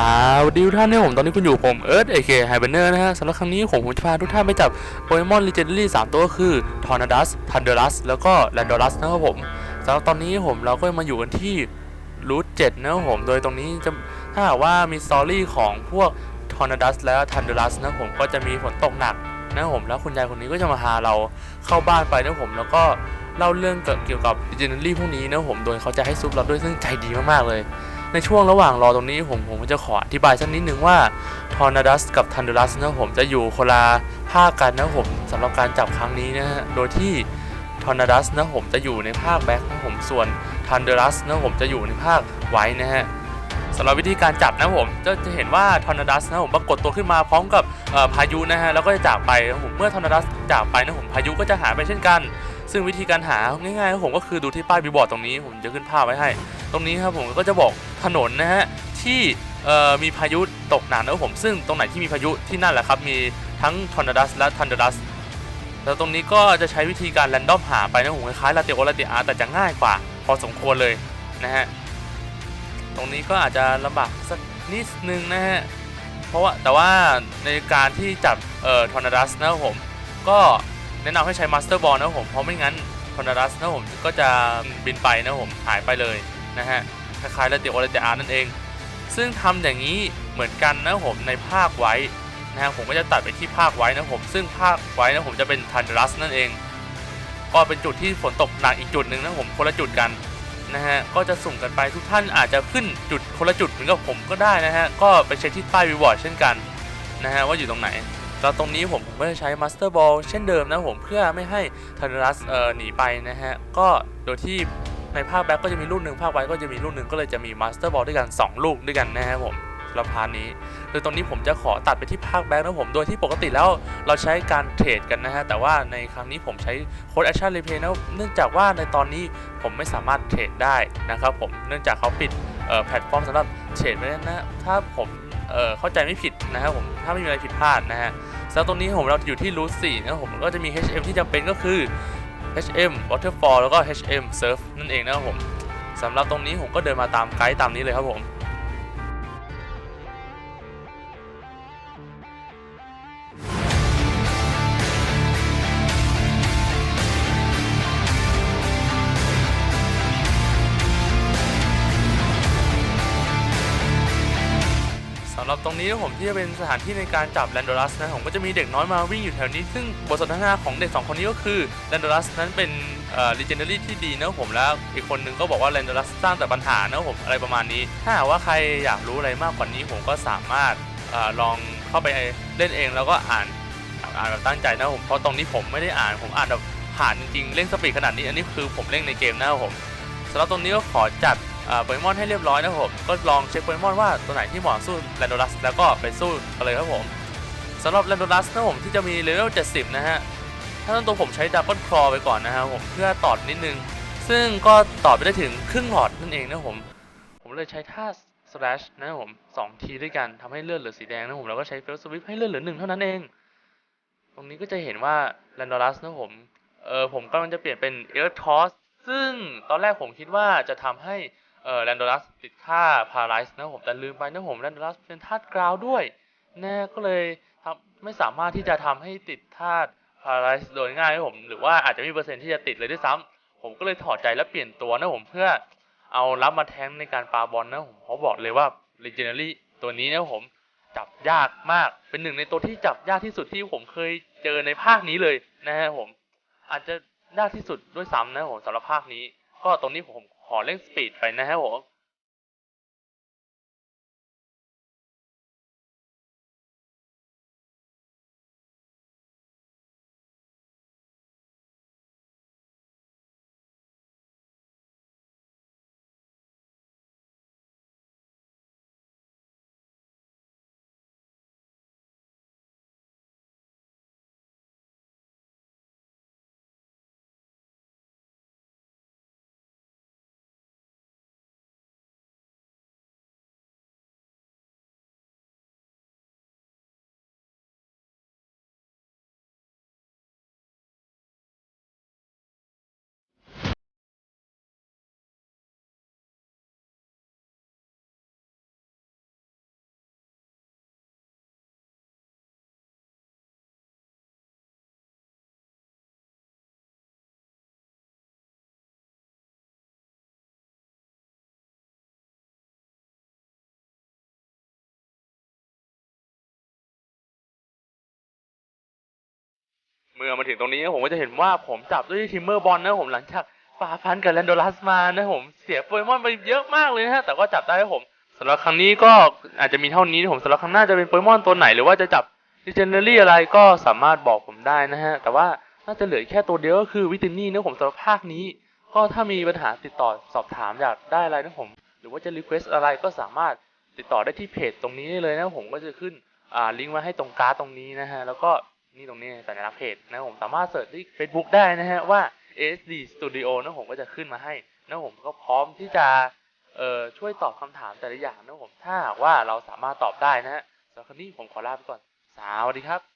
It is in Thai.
สวัสดีทุกท่านนะผมตอนนี้คุณอยู่ผมเอิร์ธเอเคไฮเบเนอร์นะฮะสำหรับครั้งนี้ผมจะพาทุกท่านไปจับโปเกมอนลีเจนดารี่สามตัวก็คือทอร์นาดัสทันเดอรัสแล้วก็แลนดอรัสนะครับผมสำหรับตอนนี้ผมเราก็มาอยู่กันที่รูทเจ็ดนะครับผมโดยตรงนี้จะถ้าหากว่ามีสตอรี่ของพวกทอร์นาดัสและทันเดอรัสนะผมก็จะมีฝนตกหนักนะครับผมแล้วคุณยายคนนี้ก็จะมาพาเราเข้าบ้านไปนะครับผมแล้วก็เล่าเรื่องเกี่ยวกับลีเจนดารี่พวกนี้นะครับผมโดยเขาจะให้ซุปเราด้วยซึ่งใจดีมากๆเลย ในช่วงระหว่างรอตรงนี้ผมผมจะขออธิบายสักนิดนึงว่าทอร์นาดัสกับทันเดรัสนะผมจะอยู่คนละภาคกันนะผมสำหรับการจับครั้งนี้นะฮะโดยที่ทอร์นาดัสนะผมจะอยู่ในภาคแบ็คนะผมส่วนทันเดรัสนะผมจะอยู่ในภาคไวท์นะฮะสำหรับวิธีการจับนะผมจะจะเห็นว่าทอร์นาดัสนะผมปรากฏตัวขึ้นมาพร้อมกับพายุนะฮะแล้วก็จะจากไปนะผมเมื่อทอร์นาดัสจากไปนะผมพายุก็จะหายไปเช่นกัน ซึ่งวิธีการหาง่ายๆผมก็คือดูที่ป้ายบิลบอร์ดตรงนี้ ผมจะขึ้นภาพไว้ให้ ตรงนี้ครับผมก็จะบอก ถนนนะฮะที่มีพายุตกหนักนะครับผมซึ่งตรงไหนที่มีพายุที่นั่นแหละครับมีทั้งทอร์นาดัสและทันเดอรัสแล้วตรงนี้ก็จะใช้วิธีการแรนดอมหาไปนะผมคล้ายๆลาเตโอลาเตอาแต่จะง่ายกว่า พอสมควรเลยนะฮะตรงนี้ก็อาจจะลำบากสักนิดนึงนะฮะเพราะว่าแต่ว่าในการที่จับเอ่อทอร์นาดัสนะครับผมก็แนะนำให้ใช้มาสเตอร์บอลนะครับผมเพราะไม่งั้นทอร์นาดัสนะครับผมก็จะบินไปนะครับผมหายไปเลยนะฮะ คล้ายๆลาติโอลาติอาร์นั่นเอง ซึ่งทำอย่างนี้เหมือนกันนะผมในภาคไว้นะฮะผมก็จะตัดไปที่ภาคไว้นะผม ซึ่งภาคไว้นะผมจะเป็นทันดัสนั่นเอง ก็เป็นจุดที่ฝนตกหนักอีกจุดหนึ่งนะผมคนละจุดกันนะฮะก็จะสุ่มกันไปทุกท่านอาจจะขึ้นจุดคนละจุดเหมือนกับผมก็ได้นะฮะก็ไปเช็คที่ป้ายวิวอร์ดเช่นกันนะฮะว่าอยู่ตรงไหนแล้วตรงนี้ผมผมก็จะใช้มาสเตอร์บอลเช่นเดิมนะผมเพื่อไม่ให้ทันดัสเอ่อหนีไปนะฮะก็โดยที่ ในภาคแบ็กก็จะมีลูกหนึ่งภาคไว้ก็จะมีลูกหนึ่งก็เลยจะมีมาสเตอร์บอลด้วยกัน 2 ลูกด้วยกันนะครับผมสำหรับพาร์ทนี้โดยตรงนี้ผมจะขอตัดไปที่ภาคแบ็กนะผม โดยที่ปกติแล้วเราใช้การเทรดกันนะฮะ แต่ว่าในครั้งนี้ผมใช้โค้ดแอคชั่นรีเพย์นะเนื่องจากว่าในตอนนี้ผมไม่สามารถเทรดได้นะครับผม เนื่องจากเขาปิดแพลตฟอร์มสำหรับเทรดไว้นะ ถ้าผมเเข้าใจไม่ผิดนะครับผม ถ้าไม่มีอะไรผิดพลาดนะฮะสำหรับตรงนี้ผมเราอยู่ที่รูท4นะผม ก็จะมี HM ที่จำเป็นก็คือ HM Waterfall แล้วก็ HM Surf นั่นเองนะครับผมสำหรับตรงนี้ผมก็เดินมาตามไกด์ตามนี้เลยครับผมำหรับตรงนี้ผมที่จะเป็นสถานที่ในการจับแลนโดรัสนะผมก็จะมีเด็กน้อยมาวิ่งอยู่แถวนี้ ซึ่งบทสนทนาของเด็ก 2 คนนี้ก็คือแลนโดรัสนั้นเป็นเอ่อ legendary ที่ดีนะผมแล้วอีกคนนึงก็บอกว่าแลนโดรัสสร้างแต่ปัญหานะผมอะไรประมาณนี้ ถ้าหากว่าใครอยากรู้อะไรมากกว่านี้ผมก็สามารถเออลองเข้าไปเล่นเองแล้วก็อ่านอ่านแบบตั้งใจนะผมเพราะตรงนี้ผมไม่ได้อ่านผมอ่านแบบผ่านจริงๆเร่งสปีดขนาดนี้อันนี้คือผมเล่นในเกมนะครับผมสำหรับตรงนี้ก็ขอจัด โปเกมอนให้เรียบร้อยนะครับผมก็ลองเช็คโปเกมอนว่าตัวไหนที่เหมาะสู้แรนโดรัสแล้วก็ไปสู้กันเลยครับผมสำหรับแรนโดรัสนะผมที่จะมีเลเวล 70 นะฮะถ้าต้นตัวผมใช้ดับเบิลคลอไปก่อนนะครับผมเพื่อตอดนิดนึง ซึ่งก็ตอดไปได้ถึงครึ่งหลอดนั่นเองนะผมผมเลยใช้ท่า slash นะครับผมสองทีด้วยกันทำให้เลือดเหลือสีแดงนะผมแล้วก็ใช้เฟลสวิปให้เลือดเหลือหนึ่งเท่านั้นเอง ตรงนี้ก็จะเห็นว่าแรนโดรัสนะผมเออผมกำลังจะเปลี่ยนเป็นเอ r ทอสซึ่งตอนแรกผมคิดว่าจะทำให้ เอ่อแรนโดรัสติดค่าพาราไลซ์นะผมแต่ลืมไปนะผมแรนโดรัสเป็นธาตุกราวด้วยนะก็เลยทำไม่สามารถที่จะทำให้ติดธาตุพาราไลซ์โดยง่ายนะผมหรือว่าอาจจะมีเปอร์เซ็นต์ที่จะติดเลยด้วยซ้ำผมก็เลยถอดใจและเปลี่ยนตัวนะผมเพื่อเอารับมาแทงในการปาบอลนะผมเขาบอกเลยว่า Legendary ตัวนี้นะผมจับยากมากเป็นหนึ่งในตัวที่จับยากที่สุดที่ผมเคยเจอในภาคนี้เลยนะฮะผมอาจจะยากที่สุดด้วยซ้ำนะผมสำหรับภาคนี้ ก็ตรงนี้ผมขอเร่งสปีดไปนะครับผม เมื่อมาถึงตรงนี้ผมก็จะเห็นว่าผมจับด้วยทิมเมอร์บอลนะผมหลังจากฝ่าฟันกับแลนโดลัสมานะผมเสียโปเกมอนไปเยอะมากเลยนะฮะแต่ก็จับได้ครับผมสำหรับครั้งนี้ก็อาจจะมีเท่านี้นะผมสำหรับครั้งหน้าจะเป็นโปเกมอนตัวไหนหรือว่าจะจับดิเจเนอรี่อะไรก็สามารถบอกผมได้นะฮะแต่ว่าน่าจะเหลือแค่ตัวเดียวก็คือวิตินี่นะผมสำหรับภาคนี้ ก็ถ้ามีปัญหาติดต่อสอบถามอยากได้อะไรนะผม หรือว่าจะรีเควสอะไรก็สามารถติดต่อได้ที่เพจตรงนี้เลยนะผมก็จะขึ้นอ่าลิงก์ไว้ให้ตรงการ์ดตรงนี้นะฮะแล้วก็ นี่ตรงนี้สัญลักษณ์เพจนะผมสามารถเสิร์ชที่ Facebook ได้นะฮะว่า ASD Studio นะผมก็จะขึ้นมาให้นะผมก็พร้อมที่จะเอ่อช่วยตอบคำถามแต่ละอย่างนะผมถ้าหากว่าเราสามารถตอบได้นะฮะสำหรับครั้งนี้ผมขอลาไปก่อนสวัสดีครับ